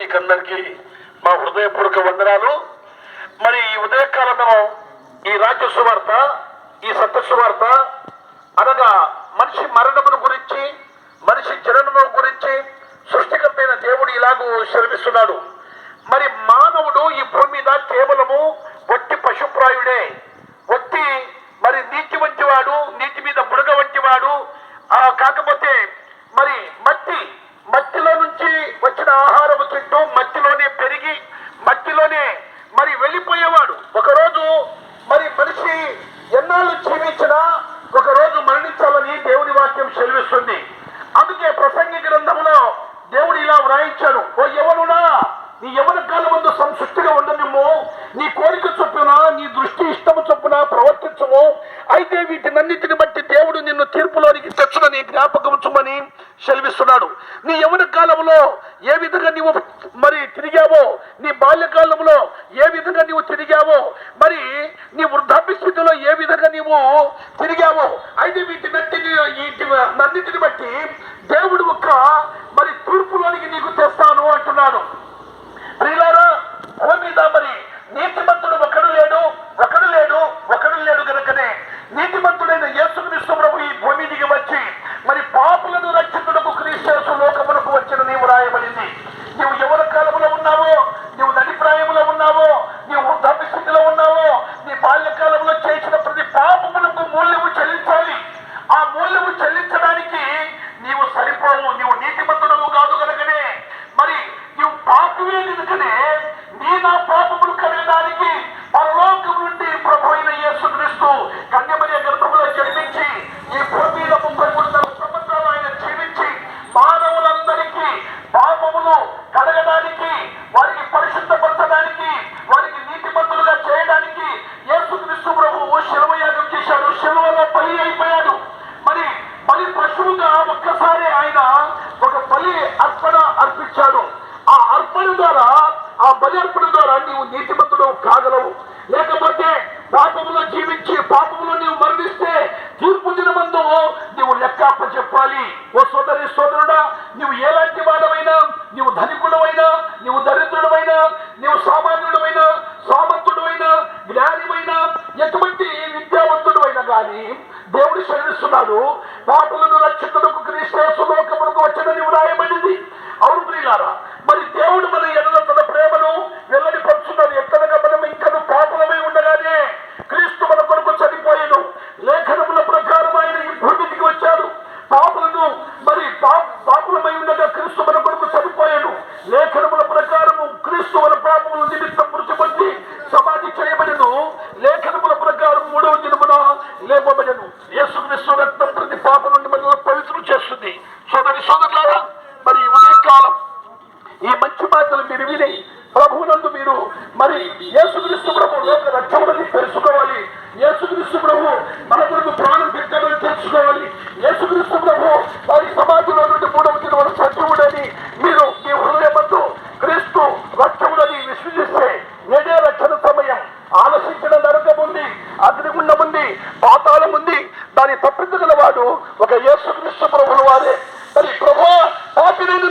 మీకందరికీ మా హృదయపూర్వక వందనాలు. మరి ఈ ఉదయకాలంలో ఈ రాజ్య సువార్త ఈ సత్య సువార్త అనగా మనిషి మరణమును గురించి మనిషి జననము గురించి సృష్టికర్తైన దేవుడు ఇలాగూ శ్రమిస్తున్నాడు మరి మానవుడు ఈ భూమి మీద కేవలము ఒట్టి పశుప్రాయుడే ఒట్టి మరి నీటి వంటివాడు నీటి మీద బుడగ వంటివాడు ఆ కాకపోతే మరి మట్టి మట్టిలో నుంచి వచ్చిన ఆహారము మట్టిలోనే పెరిగి మట్టిలోనే మరి వెళ్ళిపోయేవాడు. ఒకరోజు మరి మనిషి ఎన్నాళ్ళు జీవించినా ఒకరోజు మరణించాలని దేవుడి వాక్యం చెల్లిస్తుంది అందుకే ప్రసంగి గ్రంథంలో దేవుడు ఇలా వ్రాయించాడు ఓ యవనుడా నీ యవన కాలం ముందు సంతృష్టిగా ఉండనిమ్ము నీ కోరిక చొప్పున నీ దృష్టి ఇష్టము చొప్పున ప్రవర్తించము అయితే వీటినన్నిటిని బట్టి దేవుడు నిన్ను తీర్పులోనికి తెచ్చునని జ్ఞాపకముచ్చుమని సెలవిస్తున్నాడు. నీ యవన కాలంలో ఏ విధంగా నీవు తిరిగావో? నీ బాల్యకాలంలో ఏ విధంగా నీవు తిరిగావో? మరి నీ వృద్ధాప్య స్థితిలో ఏ విధంగా నీవు తిరిగావో? అయితే వీటినన్నిటిని వీటి నన్నిటిని బట్టి దేవుడు ఒక మరి తీర్పులోనికి నీకు తెస్తాను అంటున్నాడు ప్రియులారా భూమి మీద మరి నీతిమంతుడు ఒకడు లేడు ఒకడు లేడు ఒకడు లేడు గనుకనే నీతిమంతుడైన యేసుక్రీస్తు ప్రభు ఈ భూమి దిగి వచ్చి మరి పాపులను రక్షించుటకు క్రీస్తు లోకమునకు వచ్చిన నీవు రాయబడింది నీవు ఎవరి కాలంలో ఉన్నావో నీవు నడి ప్రాయంలో ఉన్నావో నీవు వృద్ధాప్య స్థితిలో ఉన్నావో నీ బాల్యకాలంలో చేసిన ప్రతి పాపమునకు మూల్యము చెల్లించాలి ఆ మూల్యము చెల్లించడానికి నీవు సరిపోవు నీవు నీతిమంతుడవు కాదు కనుకనే మరి నీవు పాపమే కనుకనే నీ నా పాపములు కడగడానికి పరలోకం నుండి ప్రభు అయిన యేసుక్రీస్తు కన్యమర్య గర్భంలో జన్మించి ఈ భూమి మీద ముప్పై మూడున్నర సంవత్సరాలు ఆయన జీవించి మానవులందరికీ పాపములు కడగడానికి వారికి పరిశుద్ధపరచడానికి వారికి నీతిమంతులుగా చేయడానికి యేసుక్రీస్తు ప్రభువు శిలువ యాగం చేశాడు శిలువలో బలి అయిపోయాడు మరి బలి పశువుగా ఒక్కసారి ఆయన ఒక బలి అర్పణ అర్పించాడు ఆ అర్పణ ద్వారా ఆ బలర్పణ ద్వారా నీవు నీతిమంతుడు కాగలవు. లేకపోతే పాపములో జీవించి పాపములో నీవు మరణిస్తే తీర్పు దినమందు నీవు లెక్కప్ప చెప్పాలి. ఓ సోదరి సోదరుడా నీవు ఎలాంటి వాడమైనా నీవు ధనికుడమైనా నీవు దరిద్రుడమైనా నీవు సామాన్యుడమైనా సామంతుడవైనా జ్ఞానివైనా ఎటువంటి విద్యావంతుడమైనా కానీ దేవుడు శ్రమిస్తున్నాడు పాపలను రక్షితులకు క్రీస్తు వచ్చిన నీవు రాయబడింది అవును ప్రియులారా మరి దేవుడు మన ఎడల తన ప్రేమను వెల్లడిపరుచున్నది ఎక్కడగా మనం ఇంకను పాపలమై ఉండగానే క్రీస్తు మన కొరకు చనిపోయాను లేఖనముల ప్రకారం ఆయన ఈ భూమికి వచ్చాడు. పాపలను మరి పాపలమై ఉండగా క్రీస్తు మన కొరకు చనిపోయాను లేఖనముల ప్రకారము క్రీస్తు మన పాపముల నిమిత్తం మృతి పొంది సమాధి చేయబడిను లేఖనముల ప్రకారం మూడవ దినమున లేపబడి ఈ మంచి మాటలు మీరు విని ప్రభువునందు మీరు మరి యేసుక్రీస్తు ప్రభు లోక రక్షణని తెలుసుకోవాలి. యేసుక్రీస్తు ప్రభు మన కొరకు ప్రాణం పెట్టాలని తెలుసుకోవాలి. యేసుక్రీస్తు ప్రభు వారి సమాజంలో నుండి మూడవ దిన సత్యముడని మీరు మీ హృదయమందు క్రీస్తు రక్షణని విశ్వసిస్తే నేనే రక్షణ సమయం. ఆలోచించిన నరకం ఉంది అగ్నిగుండం ఉంది పాతాళం ఉంది. దాన్ని తప్పించగలవాడు ఒక యేసుక్రీస్తు ప్రభులు వారే మరి ప్రభు పాపి నుండి